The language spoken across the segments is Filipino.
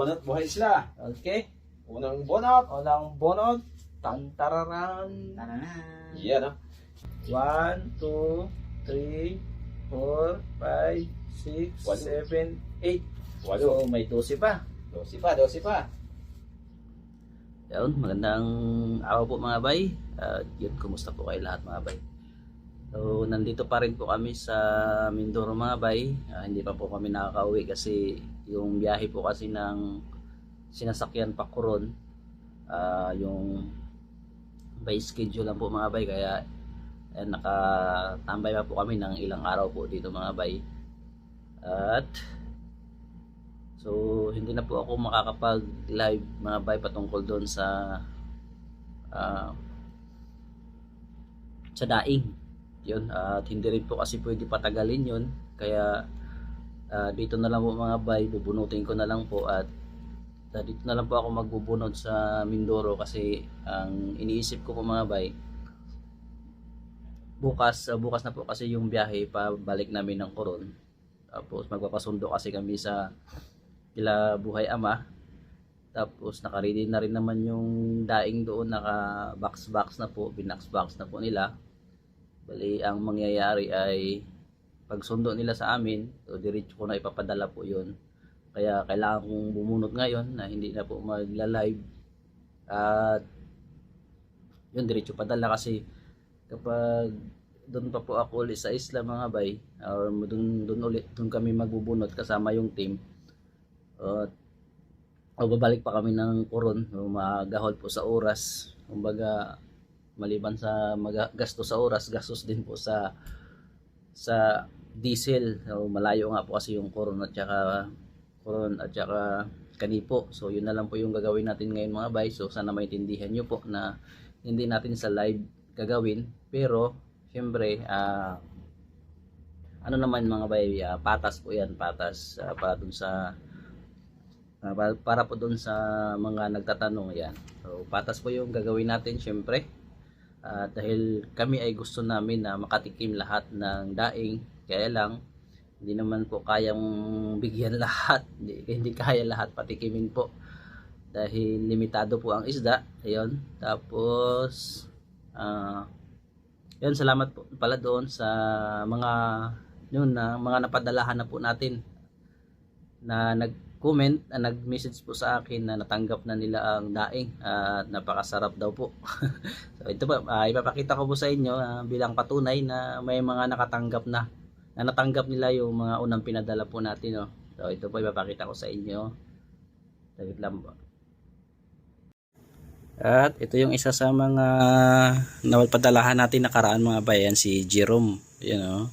bunot buhay sila. Okay. Unang bunot. Walang bonot. Tantararan. Tananan. Yan ah. 1, 2, 3, 4, 5, 6, Walo. 7, 8. Walo. So may 12 pa. Dosi pa, dosi pa. Yun, magandang araw po mga bay. At yun, kumusta po kayo lahat mga bay? So, nandito pa rin po kami sa Mindoro mga bay. Ah, hindi pa po kami nakakauwi kasi yung biyahe po kasi ng sinasakyan pa Coron. ah yung by schedule lang po mga bay. Kaya eh, nakatambay pa po kami ng ilang araw po dito mga bay. At So, hindi na po ako makakapag-live mga bay patungkol doon sa ah, sa daing. Yun, at hindi rin po kasi pwede patagalin yun. Kaya ah, dito na lang po mga bay, bubunutin ko na lang po at ah, dito na lang po ako magbubunot sa Mindoro kasi ang iniisip ko po mga bay bukas ah, bukas na po kasi yung biyahe pabalik namin ng Coron. Tapos magpapasundo kasi kami sa kila buhay ama. Tapos nakaready na rin naman yung daing doon naka box box na po binax box na po nila. Bali ang mangyayari ay pag sundo nila sa amin so diretso ko na ipapadala po yun. Kaya kailangan kong bumunot ngayon na hindi na po magla-live. At yun diretso padala kasi kapag doon pa po ako ulit sa isla mga bay or doon doon ulit doon kami magbubunot kasama yung team. At o babalik pa kami ng Coron o magahol po sa oras. Kumbaga maliban sa maga- gasto sa oras gastos din po sa sa diesel so, malayo nga po kasi yung Coron at saka Coron at saka Kanipo so yun na lang po yung gagawin natin ngayon mga bay so sana maintindihan nyo po na hindi natin sa live gagawin pero syempre ah ano naman mga bay ah, patas po yan patas ah, para dun sa Ah, pa- para po doon sa mga nagtatanong yan. So, patas po yung gagawin natin syempre. Ah, dahil kami ay gusto namin na makatikim lahat ng daing. Kaya lang, hindi naman po kayang bigyan lahat. Hindi, hindi kaya lahat patikimin po. Dahil limitado po ang isda. Ayun. Tapos, ah yun, salamat po pala doon sa mga yun na mga napadalahan na po natin na nag-comment, na nag-message po sa akin na natanggap na nila ang daing at napakasarap daw po. so ito po, ah, ipapakita ko po sa inyo ah, bilang patunay na may mga nakatanggap na na natanggap nila yung mga unang pinadala po natin. Oh. So ito po ipapakita ko sa inyo. Saglit lang po. At ito yung isa sa mga napadalahan natin nakaraan mga bayan si Jerome. Yan oh.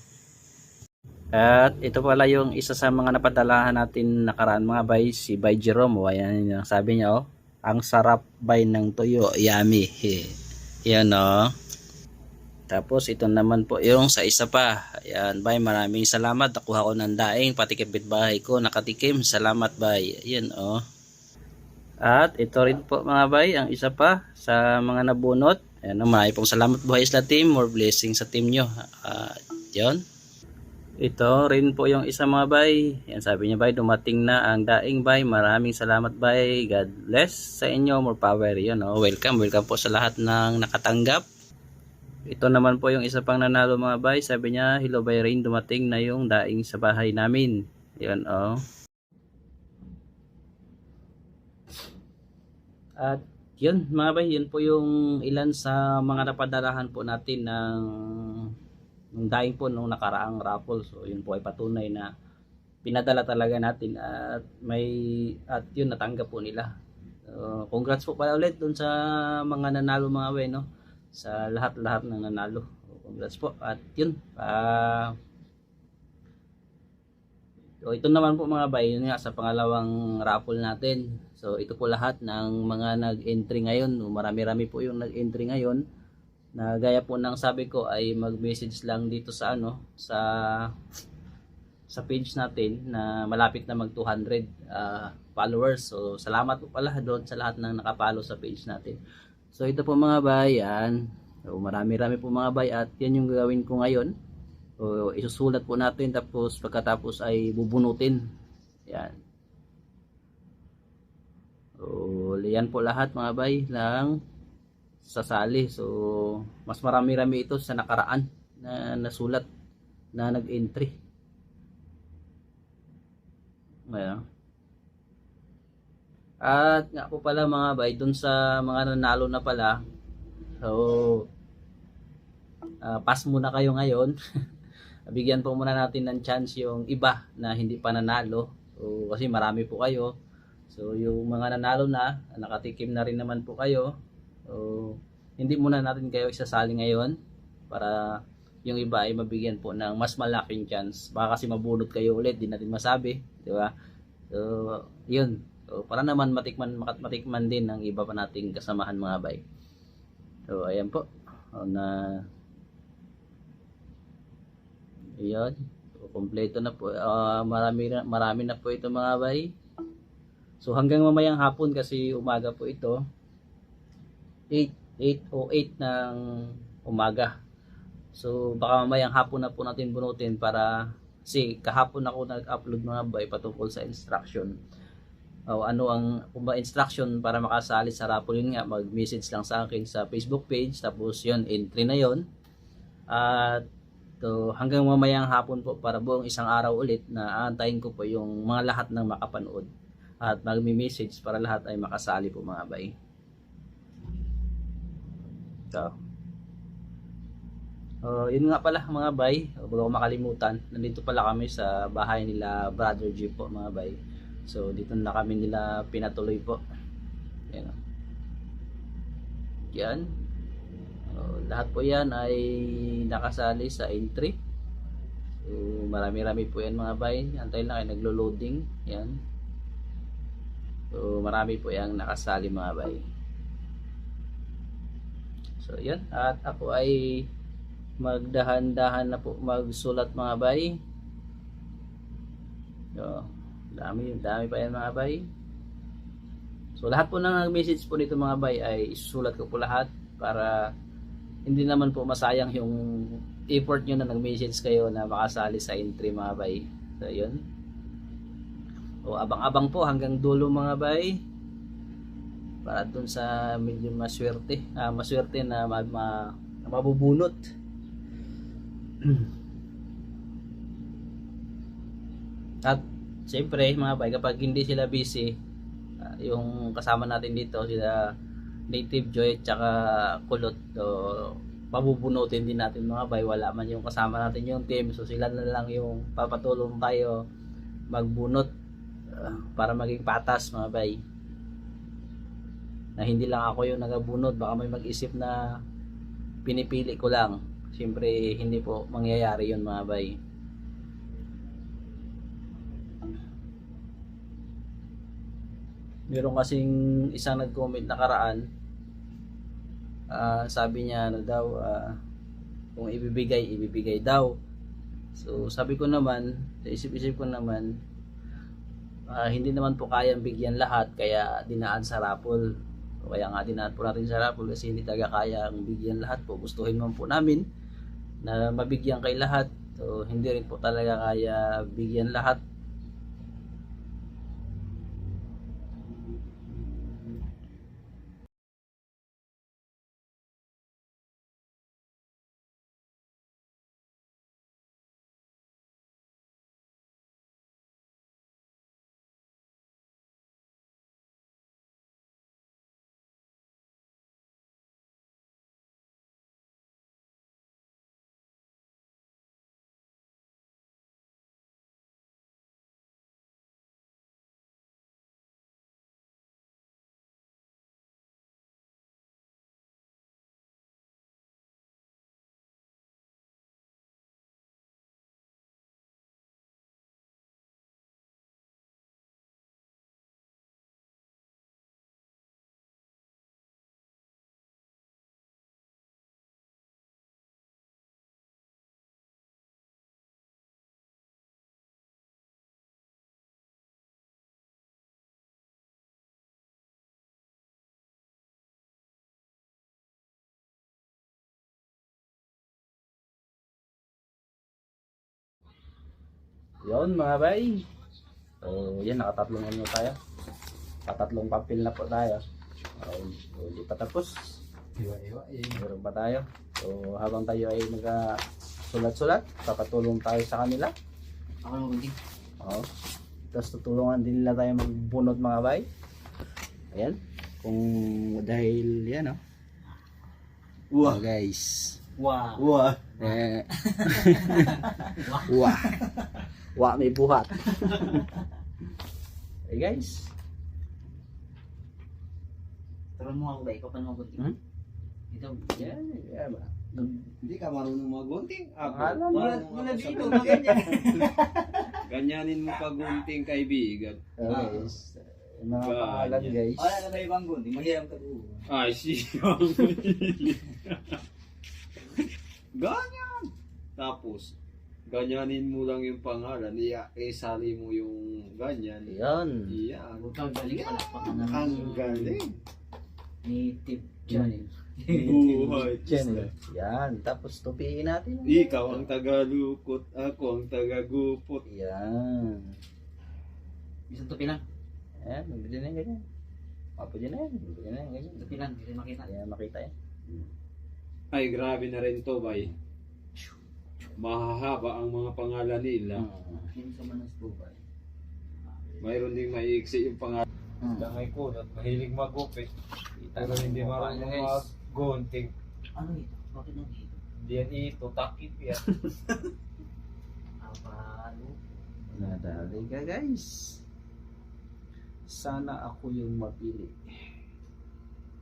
At ito pala yung isa sa mga napadalahan natin nakaraan mga bay, si Bay Jerome. O, ayan yung sabi niya, oh, ang sarap bay ng tuyo, yummy. Yan, oh. Tapos ito naman po yung sa isa pa. Ayan, bay, maraming salamat. Nakuha ko ng daing, pati bahay ko, nakatikim. Salamat, bay. Ayan, oh. At ito rin po mga bay, ang isa pa sa mga nabunot. Ayan, oh, marami pong salamat buhay isla team. More blessing sa team nyo. At yun. Ito rin po yung isa mga bay. Yan sabi niya bay, dumating na ang daing bay. Maraming salamat bay. God bless sa inyo. More power. Yun, oh. Welcome. Welcome po sa lahat ng nakatanggap. Ito naman po yung isa pang nanalo mga bay. Sabi niya, hello bay rain. Dumating na yung daing sa bahay namin. Yan oh. At yun mga bay, yun po yung ilan sa mga napadalahan po natin ng nung daing po nung nakaraang raffle. So yun po ay patunay na pinadala talaga natin at may at yun natanggap po nila. So, congrats po pala ulit dun sa mga nanalo mga bay no. Sa lahat-lahat ng nanalo. Congrats po. At yun, ah So ito naman po mga bay, yun nga sa pangalawang raffle natin. So ito po lahat ng mga nag-entry ngayon. Marami-rami po yung nag-entry ngayon na gaya po ng sabi ko ay mag-message lang dito sa ano sa sa page natin na malapit na mag 200 ah, followers. So salamat po pala doon sa lahat ng nakapalo sa page natin. So ito po mga bayan. So marami-rami po mga bay at yan yung gagawin ko ngayon. So isusulat po natin tapos pagkatapos ay bubunutin. Yan. So, yan po lahat mga bay ng sasali. So, mas marami-rami ito sa nakaraan na nasulat na nag-entry. Ayan. At nga po pala mga bay, dun sa mga nanalo na pala, so, ah, pass muna kayo ngayon. Bigyan po muna natin ng chance yung iba na hindi pa nanalo. So, kasi marami po kayo. So, yung mga nanalo na, nakatikim na rin naman po kayo. So, hindi muna natin kayo isasali ngayon para yung iba ay mabigyan po ng mas malaking chance. Baka kasi mabunot kayo ulit, di natin masabi, di ba? So, yun. So, para naman matikman matikman din ng iba pa nating kasamahan mga bay. So, ayan po. O, na Ayan. So, kompleto na po. Ah, marami, na, marami na po ito mga bay. So hanggang mamayang hapon kasi umaga po ito. 8, 8 o 8 ng umaga. So baka mamayang hapon na po natin bunutin para kasi kahapon ako nag-upload mga bay patungkol sa instruction. O ano ang kung ba instruction para makasali sa raffle yun nga mag-message lang sa akin sa Facebook page tapos yun entry na yon. At So, hanggang mamayang hapon po para buong isang araw ulit na aantayin ko po yung mga lahat ng makapanood at magmi-message para lahat ay makasali po mga bay. So, oh, yun nga pala mga bay, bago makalimutan, nandito pala kami sa bahay nila Brother G po mga bay. So, dito na kami nila pinatuloy po. Yan. oh. Yan. Oh, lahat po yan ay nakasali sa entry. So, marami-rami po yan mga bay. Antay lang ay naglo-loading. Yan. So, marami po yung nakasali mga bay. So, yan. At ako ay magdahan-dahan na po magsulat mga bay. So, dami, dami pa yan mga bay. So, lahat po ng message po nito mga bay ay isusulat ko po lahat para hindi naman po masayang yung effort nyo na nag-message kayo na makasali sa entry mga bay. So, yun. O, abang-abang po hanggang dulo mga bay. Para dun sa medyo maswerte. Ah, maswerte na ma, ma, na mabubunot. At siyempre mga bay, kapag hindi sila busy, ah, yung kasama natin dito, sila Native Joy at saka Kulot, so, pabubunutin din natin mga bay. Wala man yung kasama natin yung team, so sila na lang yung papatulong tayo magbunot ah, para maging patas mga bay. Na hindi lang ako yung nagabunot, baka may mag-isip na pinipili ko lang. Siyempre, hindi po mangyayari yun mga bay. Meron kasing isang nag-comment nakaraan, ah, sabi niya ano daw, ah, kung ibibigay, ibibigay daw. So, sabi ko naman, isip-isip ko naman, ah, hindi naman po kayang bigyan lahat, kaya dinaan sa raffle. O Kaya nga dinaan po natin sa raffle kasi hindi talaga kayang bigyan lahat po. Gustuhin man po namin na mabigyan kay lahat. So, hindi rin po talaga kaya bigyan lahat. Yun mga bay. So, yan, nakatatlong ano tayo. Patatlong papel na po tayo. Oh, hindi pa tapos. Iwa-iwa eh. Meron pa tayo. So habang tayo ay nagsulat-sulat, papatulong tayo sa kanila. Ako lang magunting. Oo. Tapos tutulungan din nila tayo magbunot mga bay. Ayan. Kung dahil yan oh. Wah guys. Wow. Wah. Eh. Wah. Wah may buhat. hey guys. Turuan mo ako ba? Ikaw pa naman magunting. Hmm? Ito. Yan. Yan ba? Hindi ka marunong magunting. Ako. Alam mo. Wala, wala dito. Ganyan. Ganyanin mo pagunting kaibigan. Oh, guys. Mga pangalan guys. Wala na ba ibang gunting? Maghiram ka doon. Ay, siya. Ganyan. Tapos, ganyanin mo lang yung pangalan. Iya, isali mo yung ganyan. Yan. Iyan. Kang galing pala. Paka naman. Ang galing. Native channel. Buhay. Yan. Yan. Tapos tupiin natin. Ikaw ang tagalukot, ako ang tagagupot. Yan. Isang tupi lang. Ayan. Magbili na yan ganyan. Mapo dyan na yan. Magbili na yan ganyan. Tupi lang. Hindi makita. Ayan makita yan. Ay, grabe na rin to, bay. Mahahaba ang mga pangalan nila. Hmm. Yung sa manas. Mayroon ding maiiksi yung pangalan. Hmm. Dangay ko, mahilig magupit. Pero hindi marunong mag-gunting. Ano ito? Bakit nandito? Hindi yan ito, takip yan. Apalo. Nadali ka guys. Sana ako yung mapili.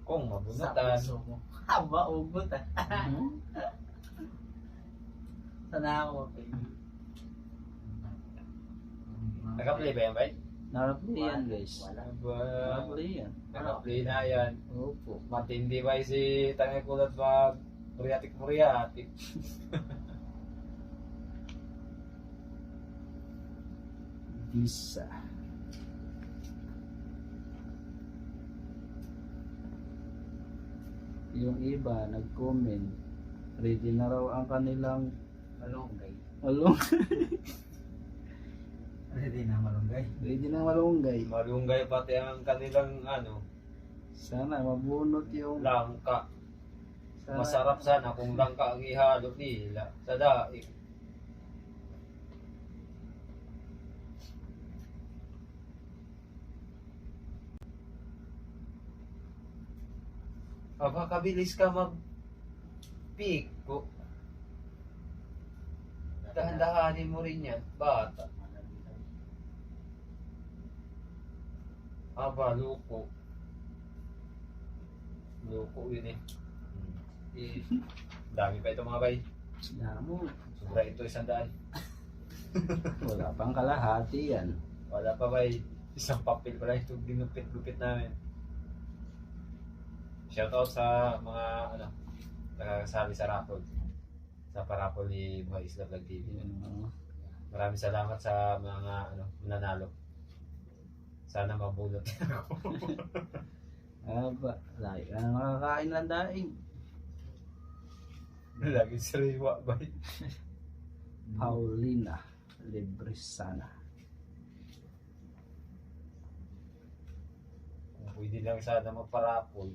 Kung Sa mabunutan. puso mo. Haba, ugot ah. Hmm? Sana ako. Naka-play ba yan, bay? Nakaplay yan guys. Wala. Ba, Nakaplay yan. naka-play na yan. Opo. Matindi ba si Tangay Kulot mag muriatik-muriatik. Visa. Yung iba nag-comment. Ready na raw ang kanilang Malunggay. malung Ready na malunggay. ready na malunggay. Malunggay pati ang kanilang ano, Sana mabunot yung langka. sana- Masarap sana kung langka ang ihalo nila sa daig. Aba, kabilis ka mag piko. Dahan-dahanin mo rin yan, bata. Aba, luko. Luko yun eh. Eh, dami pa ito mga bay. Damo. Sobra ito isang daan. Wala pang kalahati yan. Wala pa bay. Isang papel pa lang ito ginupit-gupit namin. Shoutout sa mga ano, nakakasali sa raffle. Sa paraffle ni Buhay Isla Vlog TV. Ano, Maraming salamat sa mga ano, nanalo. Sana mabulot ako. Aba, lagi ka na nakakain lang daing. Lagi sariwa bay. Paulina Libresana. Kung pwede lang sana magparapol.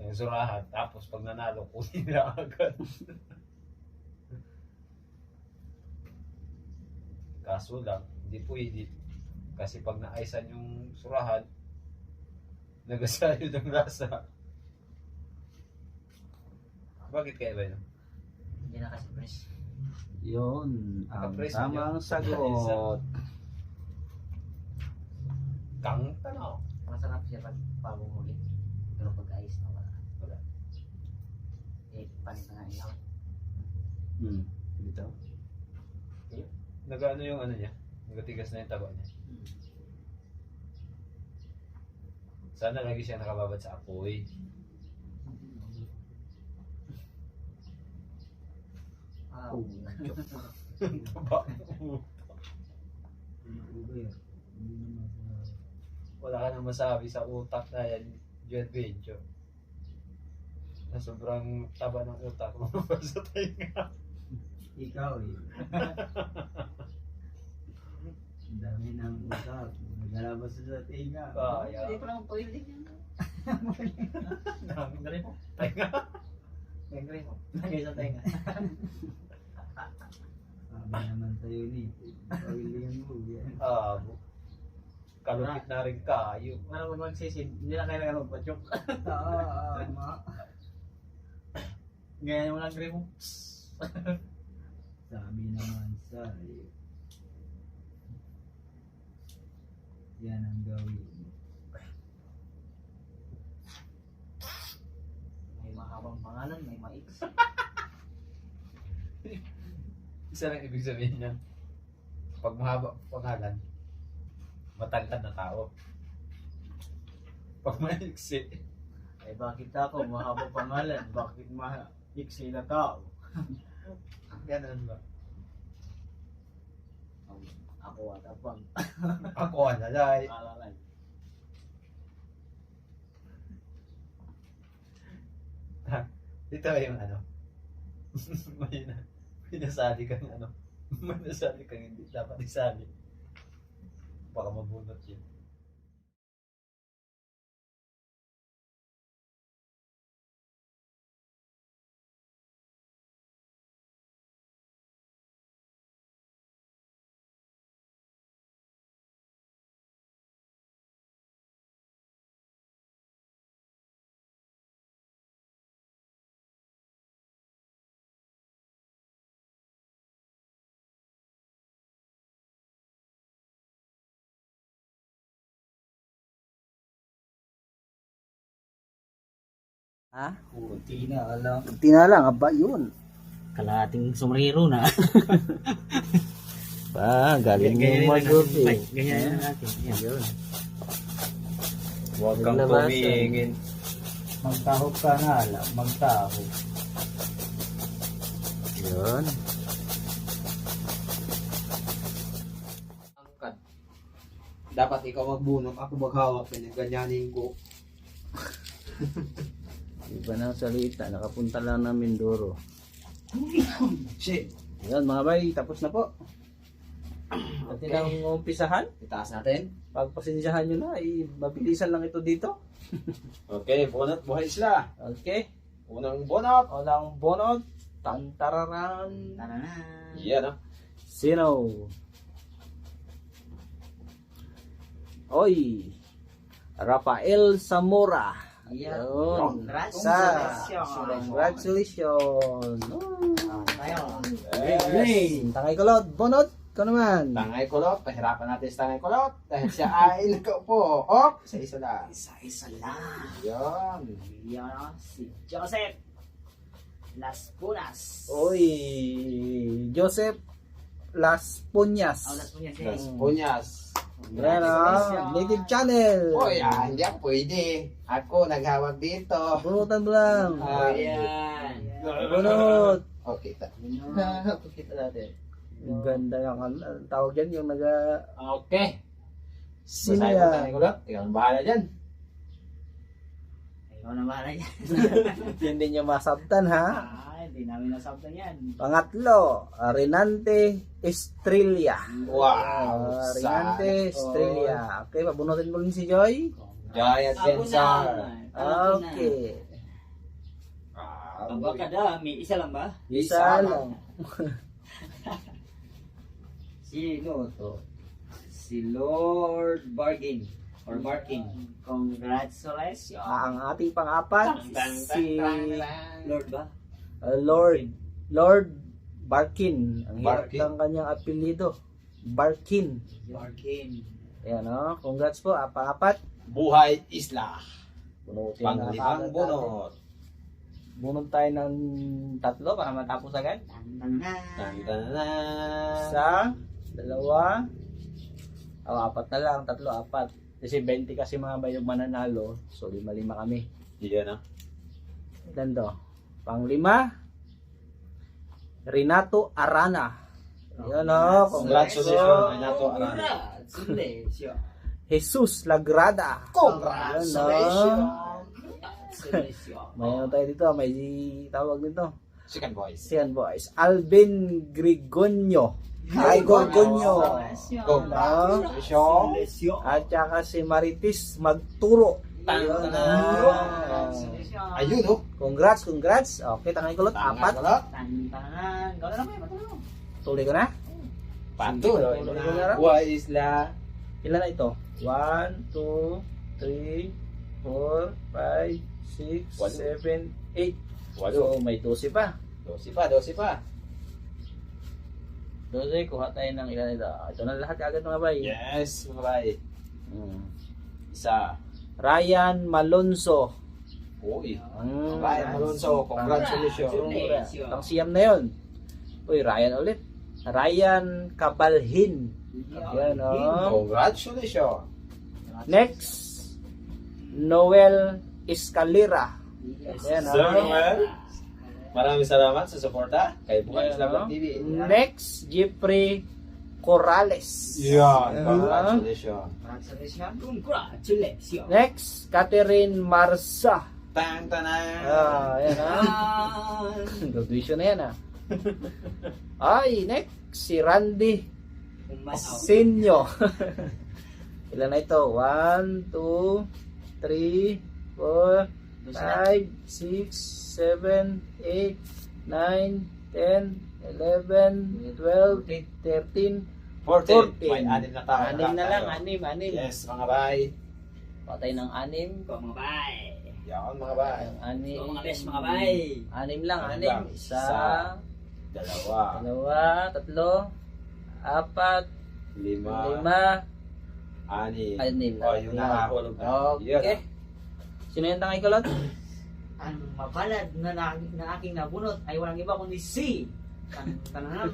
Yung surahan. Tapos pag nanalo, kunin na agad. Kaso lang, hindi pwede. Kasi pag naaysan yung surahan, nagasayo ng lasa. Bakit kaya ba yun? Hindi na kasi press. Yun ang Nakapreso tamang niya. sagot. Kang tanaw. Masarap siya pag pabumuli. Pero pag ayos na wala. Wala. Eh, panik na nga ilaw. Hmm. Dito. Nagano yung ano niya? Nagatigas na yung taba niya. Sana lagi siya nakababad sa apoy. Ah, Taba. Wala ka nang masabi sa utak na yan, Jet Venture. Na sobrang taba ng utak mo sa tainga. Ikaw eh. Nalabas sa tinga. Kaya. Hindi pa naman pwede yan. Dami na rin mo. Tenga. Lagay mo. Lagay sa tenga. Sabi naman sa'yo ni. Pawilihan mo. Ah, kalupit na rin kayo. Para pag magsisid, hindi na kailangan magpatyok. Oo, oo, ma. Ganyan mo lang grip mo. Sabi naman sa'yo. Yan ang gawin. May mahabang pangalan, may maiks. Isa lang ibig sabihin niya. Pag mahaba ang pangalan, matangkad na tao. Pag maiksi, Eh bakit ako mahabang pangalan? Bakit maiksi na tao? ganun ba? Ako at abang. Ako na dahil. Alalay. Dito yung ano. may, na, may nasali kang ano. May nasali kang hindi dapat isali. Baka mabunot yun. Ha? Kunti na alam. Tina lang, aba yun. Kalating sombrero na. Ba, galing mo mag-upi. Ganyan na natin. Yun. Huwag kang tumingin. Magtaho ka na alam. Magtaho. Yun. Angkat. Dapat ikaw magbunot, ako maghawak, ganyanin ko. Iba na salita. Nakapunta lang ng Mindoro. Shit. Yan mga bay, tapos na po. At Okay. ang umpisahan, Itaas natin. pagpasensyahan nyo na, eh, mabilisan lang ito dito. Okay, bunot, buhay sila. Okay? Unang bunot. Walang bonot. Tantararan. Tananan. Yan ah. Sino? Oy! Rafael Zamora. Yeah. Yun. Congratulations. Sa- Congratulations. Oh. Yes. Tangay kolot. Bonot. Ikaw naman. Tangay kulot, pahirapan natin sa tangay kulot dahil siya ay nakaupo. Hop, sa isa lang. Isa-isa lang. Yan. Yan si Joseph. Las Punas. Oy! Joseph Las Puñas. Oh, Las Punas. Las eh. Yan ah. Native channel. Oy, ah, hindi ako pwede. Ako naghawak dito. Bunutan mo lang. Ah, Ayan. Bunot. Okay, ta. Kita natin. Ang ganda ng ano, ang tawag yan yung naga Okay. sino yan? Ikaw ang bahala dyan. Ikaw na bahala yan. Hindi niya masabtan ha. Ah, hindi namin nasabtan yan. Pangatlo, Renante Estrella. Wow. Ah, Renante Estrella. Okay, pabunutin mo rin si Joy. Giant Gensar. Okay. Ah, Ang baka da, may isa lang ba? Isa lang. Sino to? Si Lord Bargain. Or Barkin. Congratulations. Ah, ang ating pang-apat, si Lord ba? Uh, Lord Lord Barkin. Ang hirap Barkin. ng kanyang apelido. Barkin. Barkin. Ayan o. Congrats po, pang-apat. Buhay Isla. Bunutin na Panglimang agad bunot. Tayo ng tatlo para matapos agad. Tan Tan tan tan. Isa, dalawa, o apat na lang, tatlo, apat. Kasi 20 kasi mga bayog mananalo, so lima-lima kami. Yan ah. Ilan to? Panglima, Renato Arana. Yan o, congrats po. Congratulations, Renato Arana. Jesus Lagrada. Congratulations. Congratulations. May ano tayo dito, may tawag nito. Second voice. Siyan boys. Alvin Grigonyo. Kay Gorgonyo. Congratulations. At saka si Maritis Magturo. Yun, ah. Ayun, oh. Congrats, congrats. Okay, tangay kulot. Apat. Tantangan. Gawin na matulog. Tuloy ko na. Pato. Tuloy ko na. Buhay isla. Ilan na ito? 1, 2, 3, 4, 5, 6, Walo. 7, 8. Walo. So, may 12 pa. Dosi pa, dosi pa. 12, kuha tayo ng ilan ito. Ito na lahat agad mga bay. Yes, mga bay. Hmm. Isa. Ryan Malonzo. Uy. Mm. Ryan Malonzo, congratulations. Congratulations. Ang siyam na yun. Uy, Ryan ulit. Ryan Cabalhin. Yan, oh. Congratulations. Next, Noel Escalera. Yan, Sir oh. Noel. Maraming salamat sa suporta kay Buhay Yan, Isla oh. Vlog TV. Next, Jeffrey Corrales. Yan, congratulations. Congratulations. Congratulations. Next, Catherine Marsa. Tang tanang. Ah, yan ah. Graduation na yan ah. Ay, next, si Randy. Senyo. Ilan na ito? 1, 2, 3, 4, 5, 6, 7, 8, 9, 10, 11, 12, 13, 14. 14. May anim na tao. Anim na lang, anim, anim. Yes, mga bay. Patay ng anim. Kumabay. Yan, mga bay. Anim. Mga best mga bay. Anim lang, Anim anim. Isa, Isa. Dalawa. dalawa, tatlo, apat, Lima. lima, Anim. anim. O, yung nakahulog na. Okay. Sino yung tangay kulot? Ang mapalad na, na, na aking nabunot ay walang iba kundi si Tan- tanang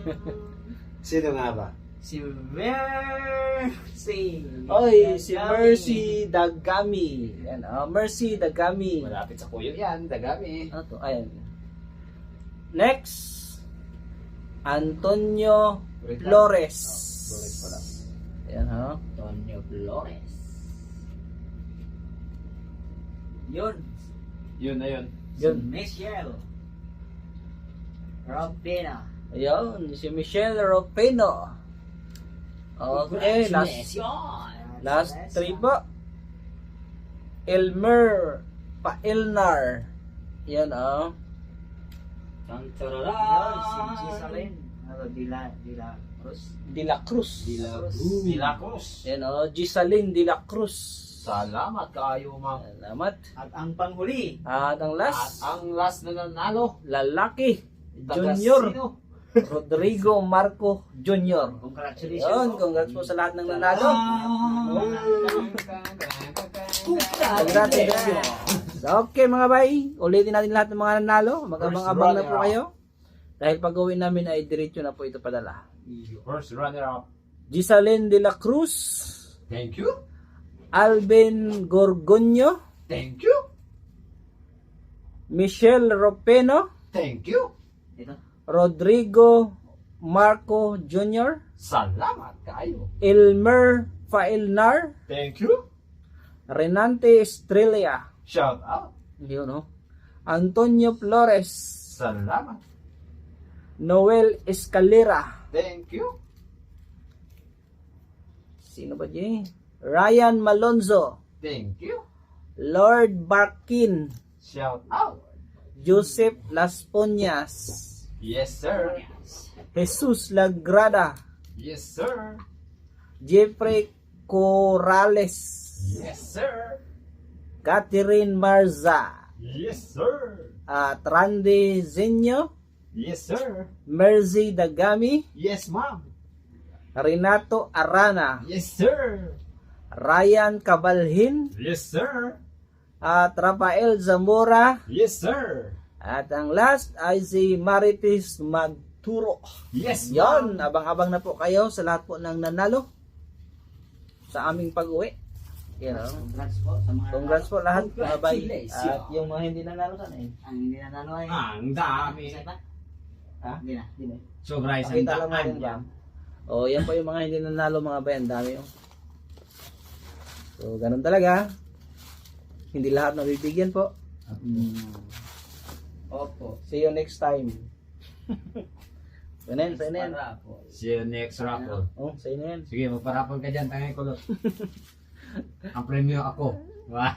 Sino nga ba? si Mercy. Oy, si Dagami. Mercy Dagami. Yan, oh, Mercy Dagami. Malapit sa kuyo yan. Dagami. Ano to? Ayan. Next, Antonio Flores. Flores pala. Yan, ha? Antonio Flores. Yun. Yun na yun. Yun. Si Michelle. Robina. Ayun, si Michelle Ropeno. Okay, last, last three po. Elmer Pailnar. Yan, oh. Yun, si Gisalin. Ano, Dila, Dila Cruz. De La Cruz. Dila Cruz. Yan, oh. Gisaline De La Cruz. Salamat kayo, ma'am. Salamat. At ang panghuli, At ang At last, ang last na nanalo. lalaki. Junior. Rodrigo Marco Jr. congratulations. Yun, congrats po sa lahat ng nanalo. Congratulations. Okay mga bay, ulitin natin lahat ng mga nanalo. Mag-abang-abang na po kayo. Dahil pag uwi namin ay diretso na po ito padala. First runner-up. Gisalin de la Cruz, Thank you. Alvin Gorgonio, Thank you. Michelle Ropeno, Thank you. Rodrigo Marco Jr., Salamat kayo. Elmer Failnar, Thank you. Renante Estrella, Shout out. yun no? Antonio Flores, Salamat. Noel Escalera, Thank you. sino ba dyan? Ryan Malonzo, Thank you. Lord Barkin, Shout out. Joseph Las Poñas, Yes, sir. Jesus Lagrada, Yes, sir. Jeffrey Corrales, Yes, sir. Catherine Marza, Yes, sir. at Randy Zenyo, Yes, sir. Mercy Dagami, Yes, ma'am. Renato Arana, Yes, sir. Ryan Cabalhin, Yes, sir. At Rafael Zamora, Yes, sir. at ang last ay si Maritis Magturo. Yes, Yon, abang-abang na po kayo sa lahat po ng nanalo sa aming pag-uwi. Yan o. Congrats po sa mga Congrats po lahat, mga bay. At yung mga hindi nanalo sana eh. Ang hindi nanalo ay Ang dami. Isa pa? Ha? Hindi na, hindi na. So, guys, Pakita lang natin ba? O, yan po yung mga hindi nanalo mga bay. Ang dami oh. So, ganun talaga. Hindi lahat nabibigyan po. Opo. See you next time. Para po. See you next raffle. Oh, na yan. Sige, magparapol ka dyan, tangay kulot. Ang premyo ako. Wah.